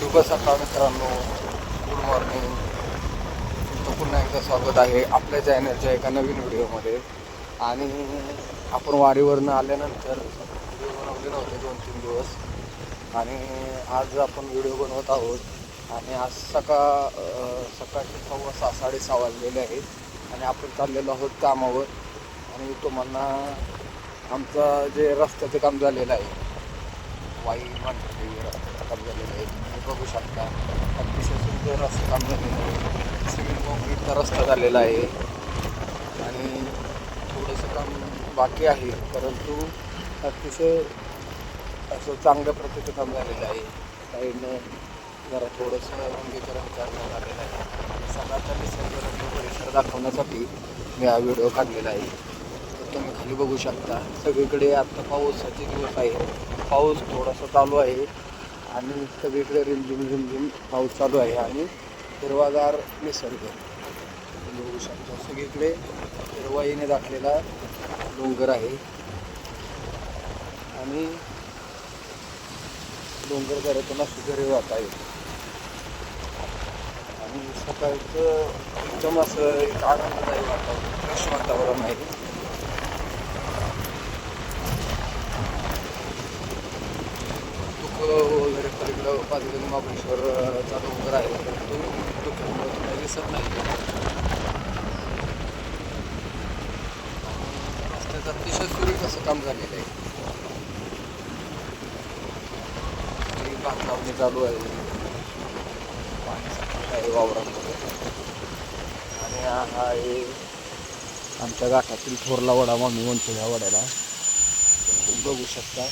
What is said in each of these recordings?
शुभ सकाळ मित्रांनो. गुड मॉर्निंग तुमचं पुन्हा एकदा स्वागत आहे आपल्या चॅनलच्या एका नवीन व्हिडिओमध्ये आणि आपण वारीवरनं आल्यानंतर व्हिडिओ बनवले नव्हते दोन तीन दिवस. आणि आज आपण व्हिडिओ बनवत आहोत. आणि आज सकाळ सकाळचे सव्वा सहा साडेसहा वाजलेले आहेत. आणि आपण चाललेलो आहोत कामावर. आणि तुम्हाला आमचं जे रस्त्याचं काम झालेलं आहे वाई मांडवी रस्ता काम झालेलं आहे तुम्ही बघू शकता अतिशय सुंदर रस्ता काम झालेलं आहे सिमेंट कॉन्क्रीटचा रस्ता झालेला आहे आणि थोडंसं काम बाकी आहे परंतु अतिशय असं चांगल्या प्रतीचं काम झालेलं आहे साईडनं जरा थोडंसं रंगीकरण करण्यात आलेलं आहे सगळ्याचा निसर्गरम्य परिसर दाखवण्यासाठी मी हा व्हिडिओ काढलेला आहे तर तुम्ही खाली बघू शकता सगळीकडे आत्ता पावसाचे दिवस आहे पाऊस थोडासा चालू आहे. आणि सगळीकडे रिमझिम रिमझिम पाऊस चालू आहे आणि हिरवागार निसर्ग. बघू शकतो सगळीकडे हिरवाईने दाखलेला डोंगर आहे. आणि डोंगर करताना सुधारे घरी वाहत आहे आणि सकाळचं एकदम असं एक आनंददायी वातावरण फ्रेश वातावरण आहे. वगैरे पलीकडं महाबळेश्वर महाबळेश्वरचा डोंगर आहे. परंतु तुकामुळे दिसत नाही. रस्त्याचं अतिशय सुरेख असं काम झालेलं आहे. भात लावणी चालू आहे. पाणी साठवलं आहे वावरामध्ये. आणि हा हा आहे आमच्या गाठातील थोरला वडा म्हणून म्हणतो ह्या वड्याला. बघू शकता.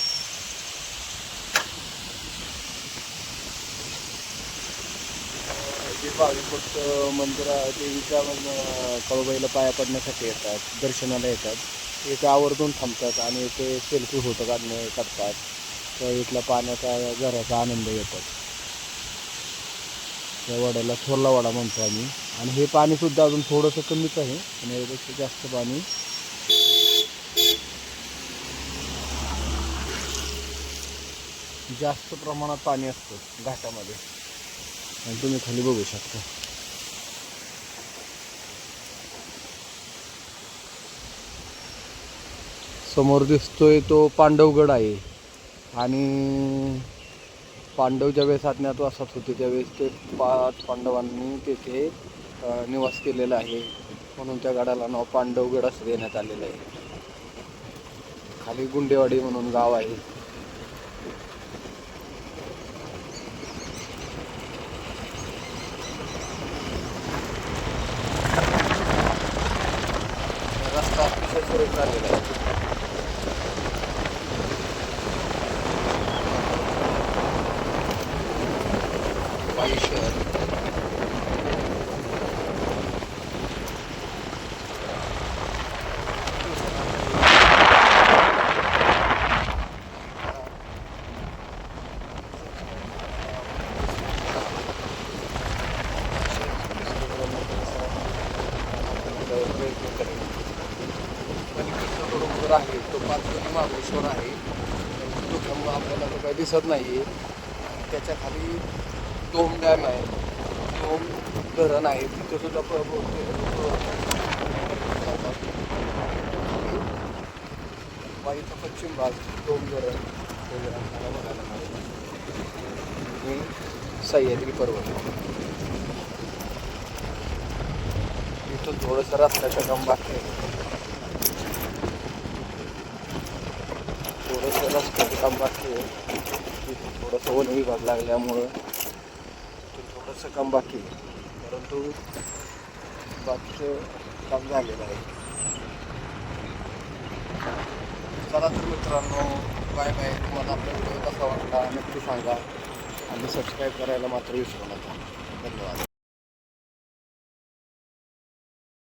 भाविक भक्त मंदिरा देवीच्या कळबाईला पाया पडण्यासाठी येतात दर्शनाला येतात. इथे आवर्जून थांबतात आणि इथे सेल्फी फोटो काढणे करतात. तर इथला पाण्याचा घराचा आनंद घेतात. त्या वड्याला थोरला वडा म्हणतो आम्ही. आणि हे पाणीसुद्धा अजून थोडंसं कमीच आहे. आणि यापेक्षा जास्त पाणी. जास्त प्रमाणात पाणी असतं घाटामध्ये. आणि तुम्ही खाली बघू शकता. समोर दिसतोय तो पांडवगड आहे. आणि पांडव वेळेस अज्ञातवासात होते त्यावेळेस ते पाच पांडवांनी तेथे निवास केलेला आहे. म्हणून त्या गडाला नाव पांडवगड असं देण्यात आलेलं आहे. खाली गुंडेवाडी म्हणून गाव आहे रस्ता अतिशय सुरेख झालेला आहे वाई शहर प्रयत्न करेल पलीकडचा जो डोंगर आहे. तो पाचगणी महाबळेश्वर आहे. तो खंबा आपल्याला तो काही दिसत नाही त्याच्याखाली दोम डॅम आहे दोम धरण आहे तिथं सुद्धा प- बहुतेक पश्चिम भाग दोम धरण. वगैरे आपल्याला बघायला मिळेल सह्याद्री पर्वत. इथून थोडंसं रस्त्याचं काम बाकी आहे. थोडंसं रस्त्याचं काम बाकी आहे. थोडंसं वन विभाग लागल्यामुळं ते थोडंसं काम बाकी आहे. परंतु बाकीचं काम झालेलं आहे. चला तर मित्रांनो बाय बाय तुम्हाला आपला व्हिडिओ कसा वाटला नक्की सांगा. आणि सबस्क्राईब करायला मात्र विसरू नका. धन्यवाद.